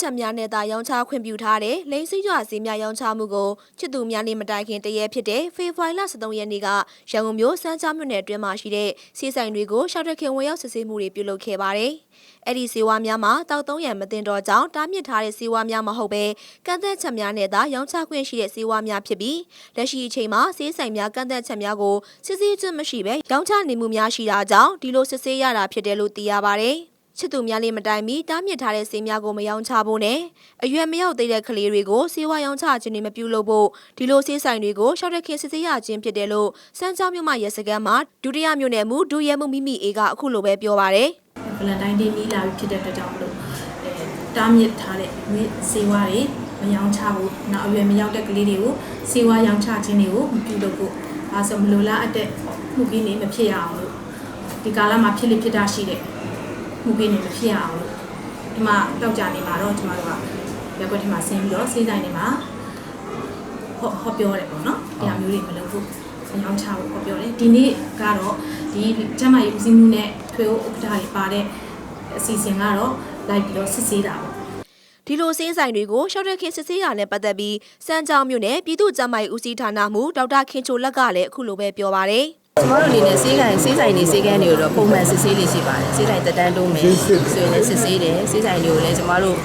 ချက်များနဲ့သာရောင်းချခွင့်ပြုထားတဲ့လိန်စိရွာဈေးများရောင်းချမှုကိုချစ်သူများနေမတိုင်ခင်တရက်ဖြစ်တဲ့ဖေဖော်ဝါရီလ23ရက်နေ့ကရန်ကုန်မြို့စမ်းချောင်းမြို့နယ်အတွင်းမှာရှိတဲ့စီးဆိုင်တွေကိုရှောက်တက်ခင်ဝင်ရောက်စစ်ဆေးမှုတွေပြုလုပ်ခဲ့ပါတယ်။အဲ့ဒီစီဝါများမှာတောက်သုံးရံမတင်တော့ကြောင်းတားမြစ်ထားတဲ့စီဝါများမဟုတ်ဘဲကန့်သက်ချက်များနဲ့သာရောင်းချခွင့်ရှိတဲ့စီဝါများဖြစ်ပြီးလက်ရှိအချိန်မှာစီးဆိုင်များကန့်သက်ချက်များကိုစစ်ဆေးခြင်းမရှိဘဲရောင်းချနေမှုများရှိတာကြောင့်ဒီလိုစစ်ဆေးရတာဖြစ်တယ်လို့သိရပါတယ်။ ချစ်သူများလေးမတိုင်မီတားမြစ်ထားတဲ့ဆေးများကိုမယောင်းချဖို့နဲ့အရွယ်မရောက်သေးတဲ့ကလေးတွေကိုဆေးဝါးရောင်းချခြင်းတွေမပြုလုပ်ဖို့ဒီလိုဆေးဆိုင်တွေကိုရှောက်တဲ့ခင်စစ်ဆေးရခြင်းဖြစ်တယ်လို့စမ်းချောင်းမြို့မှရဲစခန်းမှာဒုတိယမြို့နယ်မှဒုရဲမှုမိမိအေကအခုလိုပဲပြောပါရယ်ဗလန်တိုင်းဒေးနီးလာပြီဖြစ်တဲ့အတွက်ကြောင့်မလို့အဲတားမြစ်ထားတဲ့ငွေစေဝါတွေမယောင်းချဘူးနောက်အရွယ်မရောက်တဲ့ကလေးတွေကိုစေဝါရောင်းချခြင်းတွေကိုမပြုလုပ်ဖို့အဲဆိုမလိုလားအပ်တဲ့မှုကြီးနေမဖြစ်ရအောင်လို့ဒီကာလမှာဖြစ်လိဖြစ်တာရှိတဲ့ မှုကြီးနေမဖြစ်ရအောင်လို့ဒီမှာတောက်ကြနေမှာတော့ကျမတို့ကရက်ွက်ထဲမှာဆင်းပြီးတော့စေးဆိုင်တွေမှာဟောဟောပြောတယ်ပေါ့နော်တရားမျိုးတွေမလုပ်ဘူးမယောင်းချဖို့ဟောပြောတယ်ဒီနေ့ကတော့ဒီကျမရေးဦးစီးမှုနဲ့ထွေအုပ်ဥက္ကဋ္ဌတွေပါတဲ့အစီအစဉ်ကတော့လိုက်ပြီးတော့စစ်ဆေးတာပေါ့ဒီလိုဆေးဆိုင်တွေကိုရှောက်တဲ့ခင်စစ်ဆေးရနဲ့ပတ်သက်ပြီးစမ်းချောင်းမြို့နယ်ပြည်သူ့ကျန်းမာရေးဦးစီးဌာနမှဒေါက်တာခင်ချိုလက်ကလည်းအခုလိုပဲပြောပါရယ် ကျမတို့အနေနဲ့စေးကန်စေးဆိုင်နေစေးကန်တွေကိုတော့ပုံမှန်စစ်ဆေးလေးရှိပါတယ်စေးဆိုင်တက်တန်းတုံးမယ်ဆိုရင်လည်းစစ်ဆေးတယ်စေးဆိုင်တွေကိုလည်းကျမတို့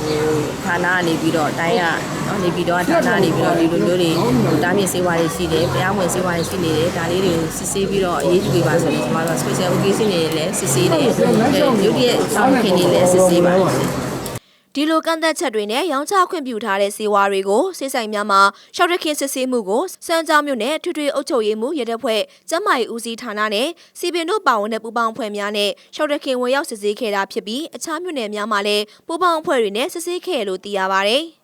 ဟိုဌာနကနေပြီးတော့တိုင်းကနော်နေပြီးတော့ဌာနနေပြီးတော့ဒီလိုမျိုးတွေဟိုတားမြစ်စေးဝါးတွေရှိတယ်ဘုရားဝင်စေးဝါးတွေရှိနေတယ်ဒါလေးတွေကိုစစ်ဆေးပြီးတော့အရေးယူပေးပါဆိုရင်ကျမတို့က special occasion တွေလည်းစစ်ဆေးတယ်ရုပ်တရက်ဆောင်ခင်တွေလည်းစစ်ဆေးပါတယ် ဒီလိုကန့်သက်ချက်တွေနဲ့ရောင်းချခွင့်ပြုထားတဲ့စေဝါတွေကိုစေဆိုင်များမှာရှောက်ရခင်စစ်ဆေးမှုကိုစမ်းကြောင်းမြို့နယ်ထွေထွေအုပ်ချုပ်ရေးမှုရတဲ့ဖွဲ့ကျန်းမာရေးဦးစီးဌာနနဲ့စီပင်တို့ပါဝင်တဲ့ပူးပေါင်းအဖွဲ့များနဲ့ရှောက်ရခင်ဝင်ရောက်စစ်ဆေးခဲ့တာဖြစ်ပြီးအခြားမြို့နယ်များမှာလည်းပူးပေါင်းအဖွဲ့တွေနဲ့စစ်ဆေးခဲ့ရလို့သိရပါဗျ။